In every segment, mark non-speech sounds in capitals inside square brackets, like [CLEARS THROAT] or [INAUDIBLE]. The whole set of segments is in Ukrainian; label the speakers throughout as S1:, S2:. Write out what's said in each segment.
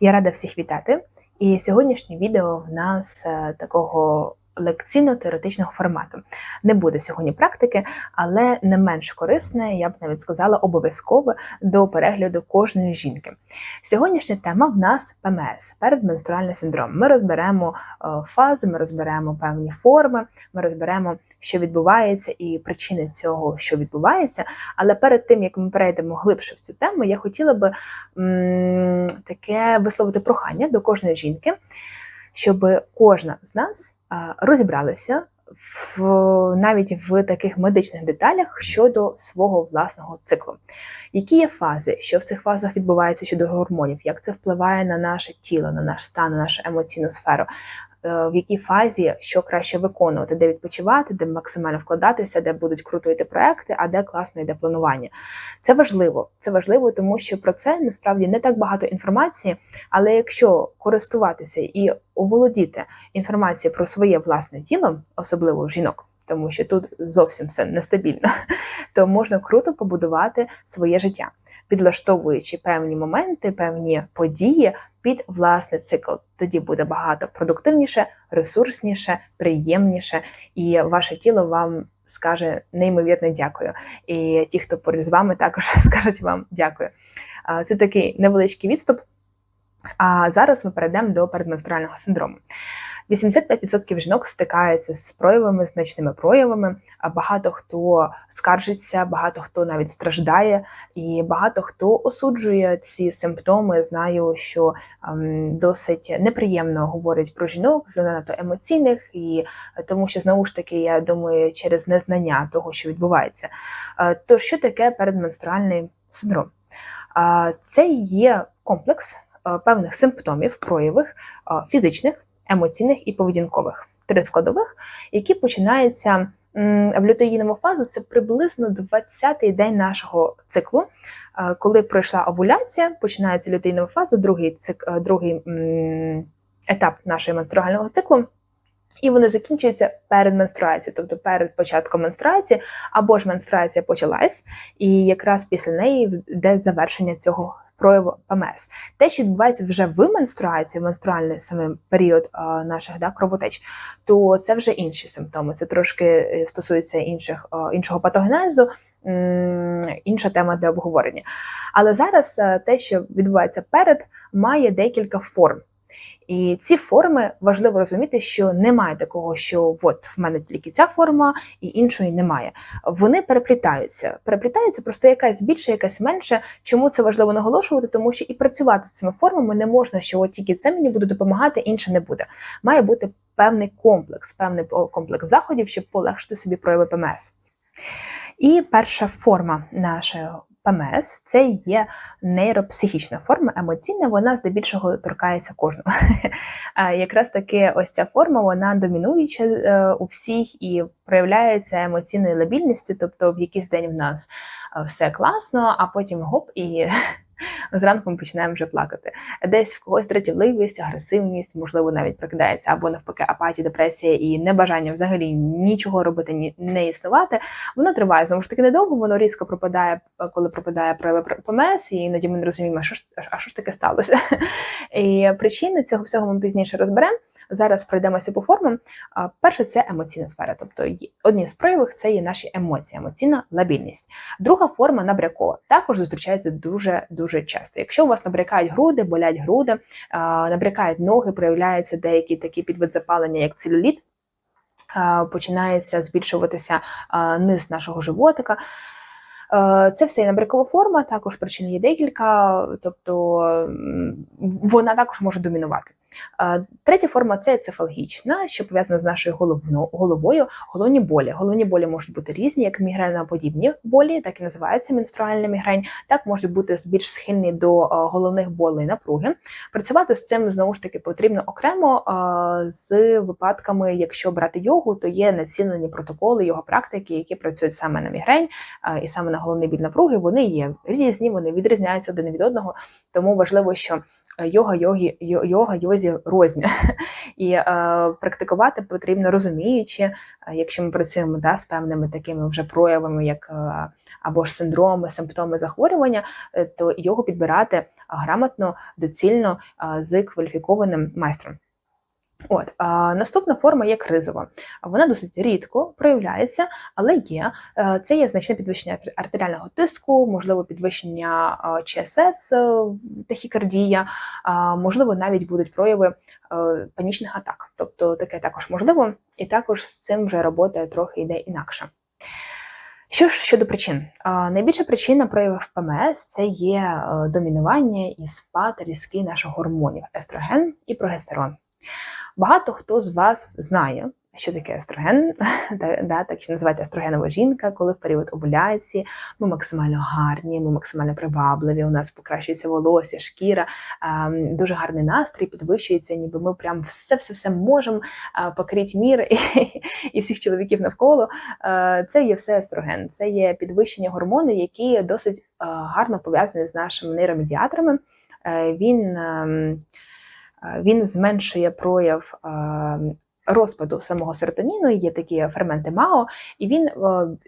S1: Я рада всіх вітати. І сьогоднішнє відео в нас е, такого лекційно-теоретичного формату. Не буде сьогодні практики, але не менш корисне, я б навіть сказала, обов'язкове до перегляду кожної жінки. Сьогоднішня тема в нас ПМС передменструальний синдром. Ми розберемо е, фази, ми розберемо певні форми, ми розберемо, що відбувається, і причини цього, що відбувається. Але перед тим як ми перейдемо глибше в цю тему, я хотіла би м, таке висловити прохання до кожної жінки, щоб кожна з нас розібралася в навіть в таких медичних деталях щодо свого власного циклу. Які є фази, що в цих фазах відбувається щодо гормонів, як це впливає на наше тіло, на наш стан, на нашу емоційну сферу, в якій фазі що краще виконувати, де відпочивати, де максимально вкладатися, де будуть круто йти проекти, а де класно йде планування. Це важливо. Це важливо, тому що про це насправді не так багато інформації. Але якщо користуватися і оволодіти інформацією про своє власне тіло, особливо в жінок. Тому що тут зовсім все нестабільно, [LAUGHS] то можна круто побудувати своє життя, підлаштовуючи певні моменти, певні події під власний цикл. Тоді буде багато продуктивніше, ресурсніше, приємніше, і ваше тіло вам скаже неймовірне дякую. І ті, хто поруч з вами, також [LAUGHS] скажуть вам дякую. Це такий невеличкий відступ. А зараз ми перейдемо до передменструального синдрому. 85% жінок стикаються з проявами, значними проявами. Багато хто скаржиться, багато хто навіть страждає, і багато хто осуджує ці симптоми. Знаю, що ем, досить неприємно говорять про жінок, занадто емоційних, і тому що знову ж таки, я думаю, через незнання того, що відбувається. Е, то що таке передменструальний синдром? Е, це є комплекс е, певних симптомів, проявів е, фізичних емоційних і поведінкових три складових, які починаються в лютеїнову фазу. Це приблизно 20-й день нашого циклу. Е, коли пройшла овуляція, починається лютеїнова фаза, другий цик, е, другий етап нашого менструального циклу. І вони закінчуються перед менструацією, тобто перед початком менструації, або ж менструація почалась, і якраз після неї йде завершення цього прояву ПМС. Те, що відбувається вже в менструації, в менструальний саме період наших да, кровотеч, то це вже інші симптоми. Це трошки е, стосується інших, іншого патогенезу, інша тема для обговорення. Але зараз а, те, що відбувається перед, має декілька форм. І ці форми важливо розуміти, що немає такого, що от в мене тільки ця форма і іншої немає. Вони переплітаються. Переплітаються просто якась більше, якась менше. Чому це важливо наголошувати? Тому що і працювати з цими формами не можна, що от тільки це мені буде допомагати, інше не буде. Має бути певний комплекс, певний комплекс заходів, щоб полегшити собі прояви ПМС. І перша форма нашого ПМС це є нейропсихічна форма, емоційна, вона здебільшого торкається кожного. [LAUGHS] Якраз таки ось ця форма, вона домінуюча е, у всіх і проявляється емоційною лабільністю, тобто в якийсь день в нас е, все класно, а потім гоп і [LAUGHS] зранку ми починаємо вже плакати. Десь в когось дратівливість, агресивність, можливо, навіть прокидається, або навпаки, апатія, депресія і небажання взагалі нічого робити, ні не існувати. Воно триває знову ж таки недовго, воно різко пропадає, коли пропадає прояви ПМС, і іноді ми не розуміємо, що ж, а що ж таке сталося. [LAUGHS] І причини цього всього ми пізніше розберемо. Зараз пройдемося по формам. Перше, це емоційна сфера, тобто одні з проявів це є наші емоції, емоційна лабільність. Друга форма набрякова також зустрічається дуже дуже часто. Якщо у вас набрякають груди, болять груди, набрякають ноги, проявляються деякі такі підвид запалення, як целюліт, починається збільшуватися низ нашого животика. Це все є набрякова форма, також причин є декілька, тобто вона також може домінувати. Третя форма це цефалгічна, що пов'язана з нашою головою. Головні болі. Головні болі можуть бути різні, як мігреноподібні болі, так і називається менструальна мігрень. Так можуть бути більш схильні до головних болей напруги. Працювати з цим знову ж таки потрібно окремо з випадками, якщо брати йогу, то є націлені протоколи його практики, які працюють саме на мігрень і саме на головний біль напруги. Вони є різні, вони відрізняються один від одного, тому важливо, що йога, йогі, йога, йозі розні. [LAUGHS] І е, практикувати потрібно розуміючи, е, якщо ми працюємо да, з певними такими вже проявами, як е, або ж синдроми, симптоми захворювання, е, то його підбирати грамотно, доцільно з кваліфікованим майстром. От а, наступна форма є кризова. Вона досить рідко проявляється, але є. Е, це є значне підвищення артеріального тиску, можливо, підвищення ЧСС, е, тахікардія, можливо, навіть будуть прояви е, панічних атак. Тобто таке також можливо, і також з цим вже робота трохи йде інакше. Що ж щодо причин, найбільша причина проявів ПМС це є домінування і спад різкий наших гормонів естроген і прогестерон. Багато хто з вас знає, що таке естроген, [LAUGHS] да, так що називається естрогенова жінка, коли в період овуляції ми максимально гарні, ми максимально привабливі, у нас покращується волосся, шкіра, дуже гарний настрій, підвищується, ніби ми прям все-все-все можемо покрити мір [LAUGHS] і, і всіх чоловіків навколо. Це є все естроген, це є підвищення гормону, які досить гарно пов'язані з нашими нейромедіаторами. Е, він ем, він зменшує прояв розпаду самого серотоніну, є такі ферменти МАО, і він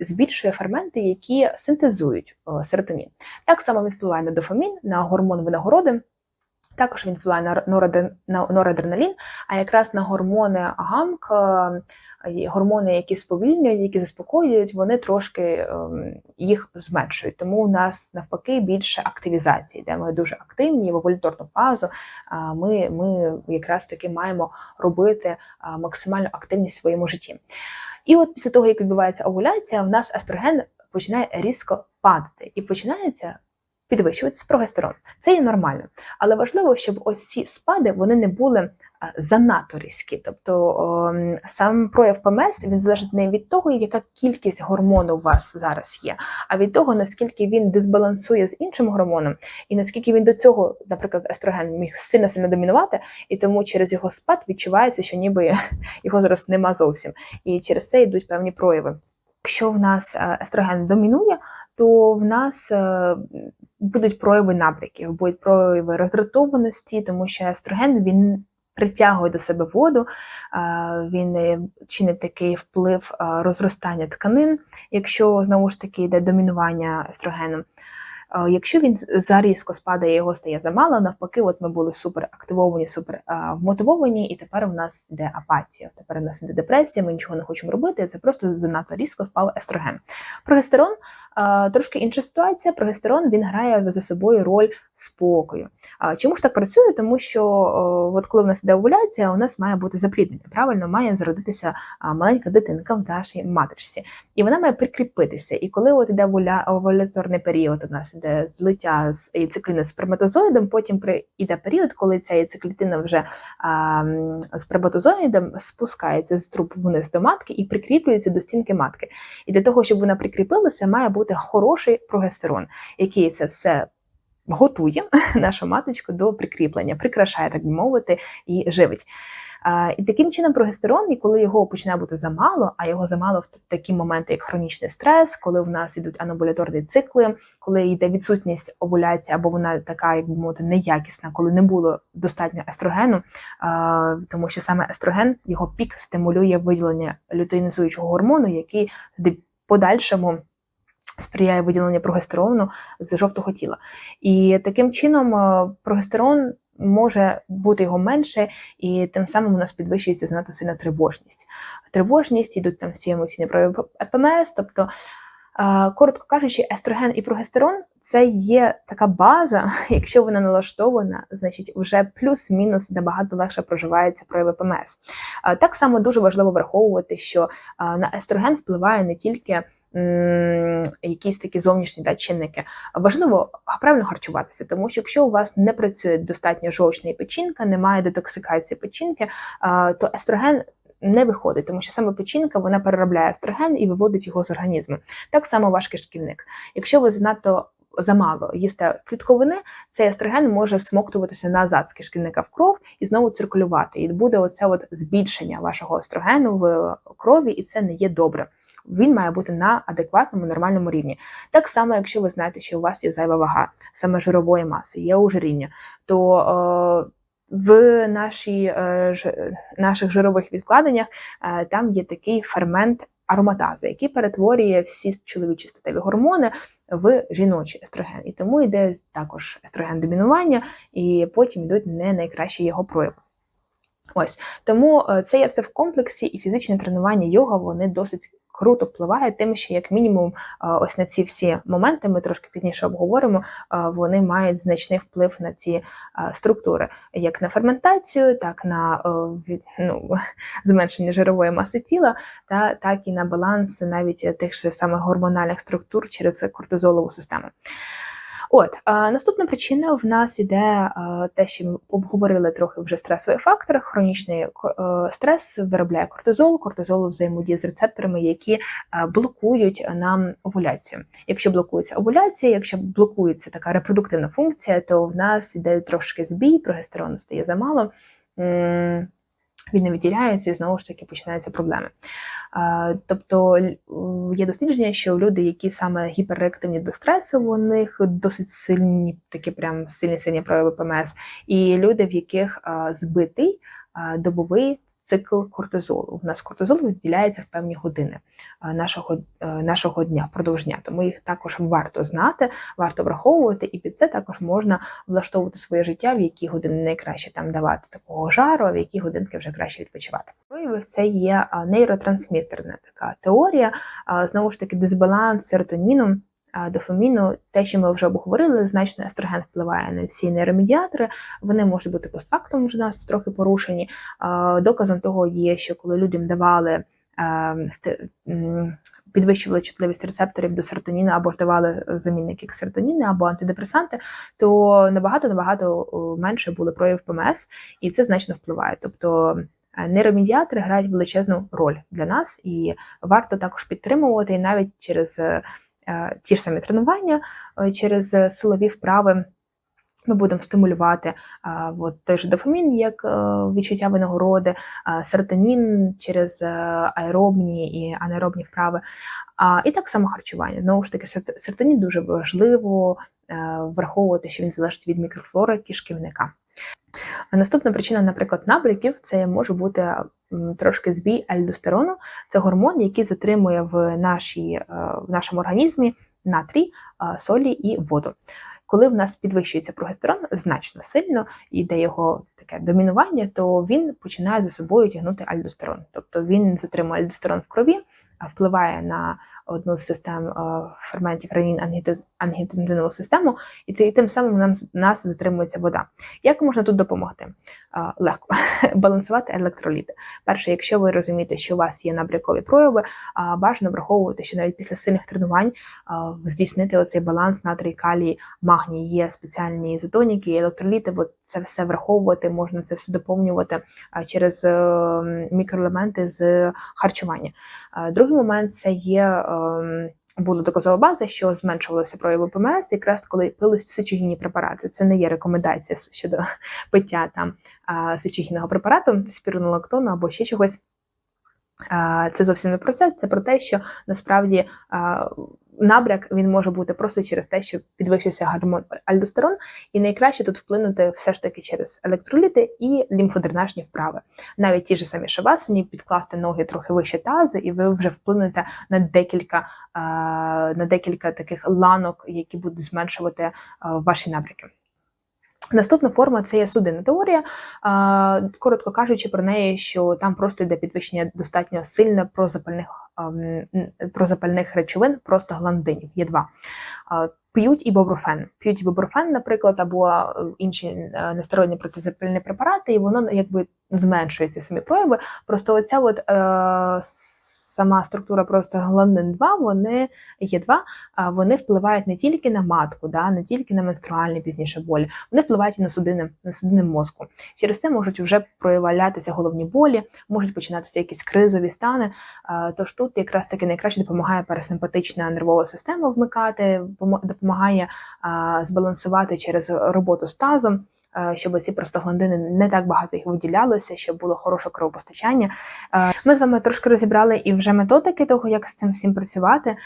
S1: збільшує ферменти, які синтезують серотонін. Так само він впливає на дофамін, на гормон винагороди. Також він впливає на норадреналін, а якраз на гормони ГАМК гормони, які сповільнюють, які заспокоюють, вони трошки ем, їх зменшують. Тому у нас навпаки більше активізації, де ми дуже активні в овуляторну фазу. Ми ми якраз таки маємо робити максимальну активність в своєму житті. І от після того, як відбувається овуляція, в нас естроген починає різко падати і починається підвищуватися прогестерон. Це є нормально, але важливо, щоб ось ці спади вони не були занадто різкі. Тобто сам прояв ПМС він залежить не від того, яка кількість гормону у вас зараз є, а від того, наскільки він дисбалансує з іншим гормоном, і наскільки він до цього, наприклад, естроген міг сильно сильно домінувати, і тому через його спад відчувається, що ніби [LAUGHS] його зараз нема зовсім. І через це йдуть певні прояви. Якщо в нас е, естроген домінує, то в нас е, будуть прояви набряків, будуть прояви роздратованості, тому що естроген він притягує до себе воду, він е, чинить такий вплив розростання тканин, якщо знову ж таки йде домінування естрогену. Якщо він зарізко спадає, його стає замало, навпаки, от ми були супер активовані, супер вмотивовані, і тепер у нас йде апатія. Тепер у нас йде депресія, ми нічого не хочемо робити. Це просто занадто різко впав естроген. Прогестерон Трошки інша ситуація. Прогестерон він грає за собою роль спокою. Чому ж так працює? Тому що от коли в нас іде овуляція, у нас має бути запліднення. Правильно, має зародитися маленька дитинка в нашій матричці, і вона має прикріпитися. І коли от іде овуляторний період, у нас іде злиття з яйцеклітини з сперматозоїдом, потім йде період, коли ця яйцеклітина вже з сперматозоїдом спускається з труб вниз до матки і прикріплюється до стінки матки. І для того, щоб вона прикріпилася, має бути бути хороший прогестерон, який це все готує [LAUGHS] нашу маточку до прикріплення, прикрашає, так би мовити, і живить. І таким чином прогестерон, і коли його починає бути замало, а його замало в такі моменти, як хронічний стрес, коли в нас йдуть анабуляторні цикли, коли йде відсутність овуляції, або вона така, як би мовити, неякісна, коли не було достатньо естрогену, тому що саме естроген, його пік стимулює виділення лютеїнізуючого гормону, який подальшому сприяє виділенню прогестерону з жовтого тіла. І таким чином е, прогестерон може бути його менше, і тим самим у нас підвищується занадто сильна тривожність. Тривожність йдуть там всі емоційні прояви ПМС, тобто. Е, коротко кажучи, естроген і прогестерон це є така база, [LAUGHS] якщо вона налаштована, значить вже плюс-мінус набагато легше проживається прояви ПМС. Е, так само дуже важливо враховувати, що на естроген впливає не тільки якісь такі зовнішні да, чинники. Важливо правильно харчуватися, тому що якщо у вас не працює достатньо жовчна печінка, немає детоксикації печінки, то естроген. Не виходить, тому що саме печінка вона переробляє естроген і виводить його з організму. Так само ваш кишківник. Якщо ви занадто замало їсте клітковини, цей естроген може смоктуватися назад з кишківника в кров і знову циркулювати. І буде оце от збільшення вашого естрогену в крові, і це не є добре він має бути на адекватному нормальному рівні. Так само, якщо ви знаєте, що у вас є зайва вага, саме жирової маси, є ожиріння, то е, в нашій, е, наших жирових відкладеннях е, там є такий фермент ароматази, який перетворює всі чоловічі статеві гормони в жіночий естроген. І тому йде також естроген домінування, і потім йдуть не найкращі його прояви. Ось тому це є все в комплексі, і фізичне тренування йога вони досить круто впливає, тим, що як мінімум, е, ось на ці всі моменти, ми трошки пізніше обговоримо, е, вони мають значний вплив на ці структури, як на ферментацію, так на ну, [LAUGHS] зменшення жирової маси тіла, та так і на баланс навіть тих же самих гормональних структур через кортизолову систему. От наступна причина в нас іде те, що ми обговорили трохи вже стресовий фактор. Хронічний е, стрес виробляє кортизол, кортизол взаємодіє з рецепторами, які блокують нам овуляцію. Якщо блокується овуляція, якщо блокується така репродуктивна функція, то в нас іде трошки збій, прогестерону стає замало він не виділяється і знову ж таки починаються проблеми. Тобто є дослідження, що люди, які саме гіперреактивні до стресу, у них досить сильні, такі прям сильні сильні прояви ПМС, і люди, в яких збитий добовий цикл кортизолу. У нас кортизол виділяється в певні години нашого нашого дня, впродовж дня. Тому їх також варто знати, варто враховувати, і під це також можна влаштовувати своє життя, в які години найкраще там давати такого жару, а в які годинки вже краще відпочивати. Проявив це є нейротрансмітерна така теорія, знову ж таки, дисбаланс серотоніну дофаміну, те, що ми вже обговорили, значно естроген впливає на ці нейромедіатори, вони можуть бути постфактом вже нас трохи порушені. Доказом того є, що коли людям давали підвищували чутливість рецепторів до серотоніну або давали замінники серотоніни або антидепресанти, то набагато набагато менше були прояв ПМС, і це значно впливає. Тобто нейромедіатори грають величезну роль для нас, і варто також підтримувати і навіть через Е, ті ж самі тренування е, через силові вправи. Ми будемо стимулювати а, е, от, той же дофамін, як а, відчуття винагороди, а, серотонін через аеробні і анаеробні вправи. А, І так само харчування. Знову ж таки, серотонін дуже важливо а, враховувати, що він залежить від мікрофлори кишківника. Наступна причина, наприклад, набряків це може бути трошки збій альдостерону. Це гормон, який затримує в нашій, е, в нашому організмі натрій, солі і воду. Коли в нас підвищується прогестерон значно сильно, і йде його таке домінування, то він починає за собою тягнути альдостерон. Тобто він затримує альдостерон в крові, впливає на одну з систем е, ферментів ранін ангітензинову систему, і тим самим нам нас затримується вода. Як можна тут допомогти? Е, легко [LAUGHS] балансувати електроліти. Перше, якщо ви розумієте, що у вас є набрякові прояви, бажано враховувати, що навіть після сильних тренувань здійснити оцей баланс натрій, калій, магній. Є спеціальні ізотоніки, електроліти, бо це все враховувати, можна це все доповнювати через е, мікроелементи з харчування. Другий момент це є Ем, була доказова база, що зменшувалося прояви ПМС, якраз коли пились сечогінні препарати. Це не є рекомендація щодо [LAUGHS] пиття там сечогінного препарату, спірунолактону або ще чогось. Це зовсім не про це, це про те, що насправді набряк він може бути просто через те, що підвищився гормон альдостерон, і найкраще тут вплинути все ж таки через електроліти і лімфодренажні вправи. Навіть ті ж самі шавасані, підкласти ноги трохи вище тазу, і ви вже вплинете на декілька на декілька таких ланок, які будуть зменшувати ваші набряки. Наступна форма це є судинна теорія. Коротко кажучи про неї, що там просто йде підвищення достатньо сильне прозапальних прозапальних речовин, просто гландинів. Є два. П'ють ібобруфен. П'ють ібобруфен, наприклад, або інші нестероїдні протизапальні препарати, і воно якби зменшує ці самі прояви. Просто оця от е, сама структура простагландин 2, вони є 2, вони впливають не тільки на матку, да, не тільки на менструальні пізніше болі, вони впливають і на судини, на судини мозку. Через це можуть вже проявлятися головні болі, можуть починатися якісь кризові стани. Тож тут якраз таки найкраще допомагає парасимпатична нервова система вмикати, допомагає збалансувати через роботу з тазом. Е, щоб ці простагландини не так багато їх виділялося, щоб було хороше кровопостачання. Е, Ми з вами трошки розібрали і вже методики того, як з цим всім працювати. Е,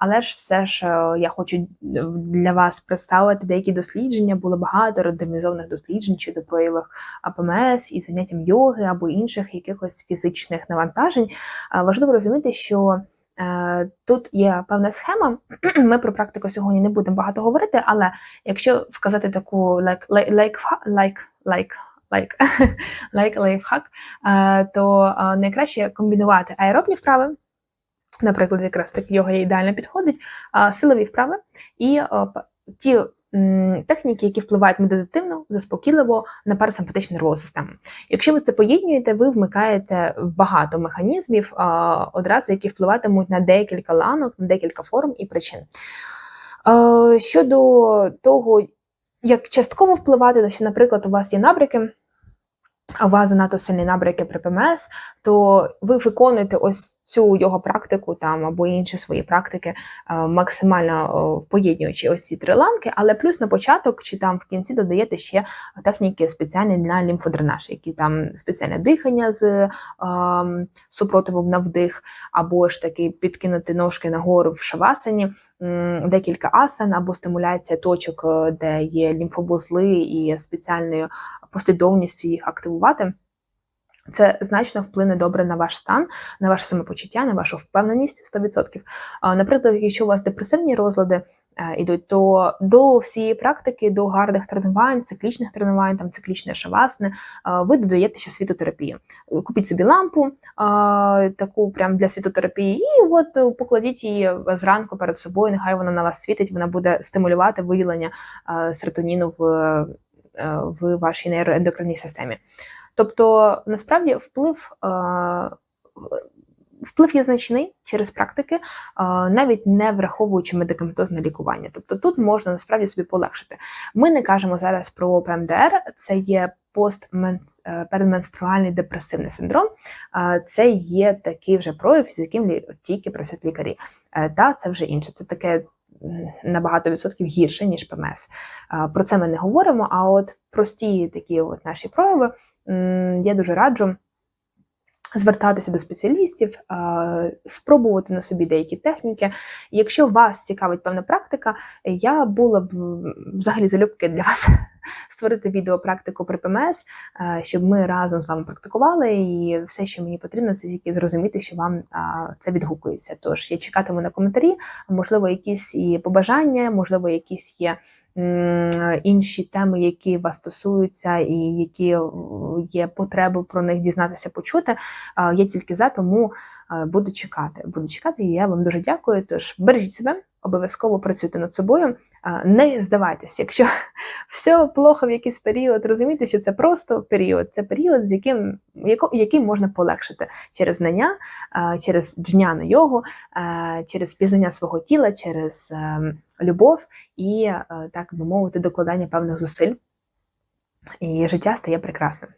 S1: Але ж все ж я хочу для вас представити деякі дослідження. Було багато рандомізованих досліджень щодо проявів АПМС і заняттям йоги або інших якихось фізичних навантажень. Важливо розуміти, що тут є певна схема. [CLEARS THROAT] Ми про практику сьогодні не будемо багато говорити, але якщо вказати таку [LAUGHS] лайфхак, е, то е, найкраще комбінувати аеробні вправи. Наприклад, якраз так йога ідеально підходить, а, силові вправи і е, ті техніки, які впливають медитативно, заспокійливо на парасимпатичну нервову систему. Якщо ви це поєднуєте, ви вмикаєте багато механізмів, одразу які впливатимуть на декілька ланок, на декілька форм і причин. Щодо того, як частково впливати, що, наприклад, у вас є набряки, у вас занадто сильні набряки при ПМС, то ви виконуєте ось цю його практику там або інші свої практики е, максимально о, поєднуючи ось ці три ланки, але плюс на початок чи там в кінці додаєте ще техніки спеціальні для лімфодренаж, які там спеціальне дихання з ем, супротивом на вдих, або ж таки підкинути ножки нагору в шавасані, декілька асан, або стимуляція точок, е, де є лімфовузли і спеціальною послідовністю їх активувати. Це значно вплине добре на ваш стан, на ваше самопочуття, на вашу впевненість 100%. Наприклад, якщо у вас депресивні розлади е, ідуть, то до всієї практики, до гарних тренувань, циклічних тренувань, там циклічне шавасне, е, ви додаєте ще світотерапію. Купіть собі лампу е, таку прям для світотерапії, і от е, покладіть її зранку перед собою. Нехай вона на вас світить, вона буде стимулювати виділення е, серотоніну в, е, в вашій нейроендокринній системі. Тобто, насправді, вплив, е, вплив є значний через практики, е, навіть не враховуючи медикаментозне лікування. Тобто тут можна насправді собі полегшити. Ми не кажемо зараз про ПМДР, це є постпередменструальний депресивний синдром. Е, Це є такий вже прояв, з яким тільки працюють лікарі. Е, Та це вже інше. Це таке набагато відсотків гірше, ніж ПМС. Про це ми не говоримо. А от прості такі от наші прояви я дуже раджу. Звертатися до спеціалістів, е, спробувати на собі деякі техніки. Якщо вас цікавить певна практика, я була б взагалі залюбки для вас [LAUGHS] створити відеопрактику при ПМС, е, щоб ми разом з вами практикували. І все, що мені потрібно, це тільки зрозуміти, що вам це відгукується. Тож я чекатиму на коментарі, можливо, якісь і побажання, можливо, якісь є. Інші теми, які вас стосуються, і які е, є потреби про них дізнатися, почути. Я тільки за, тому е, буду чекати. Буду чекати, і я вам дуже дякую. Тож бережіть себе, обов'язково працюйте над собою. Не здавайтесь, якщо [LAUGHS] все плохо в якийсь період, розумійте, що це просто період. Це період, з яким яко- можна полегшити через знання, через джняну йогу, е, через пізнання свого тіла, через е, любов і, е, так би мовити, докладання певних зусиль. І життя стає прекрасним.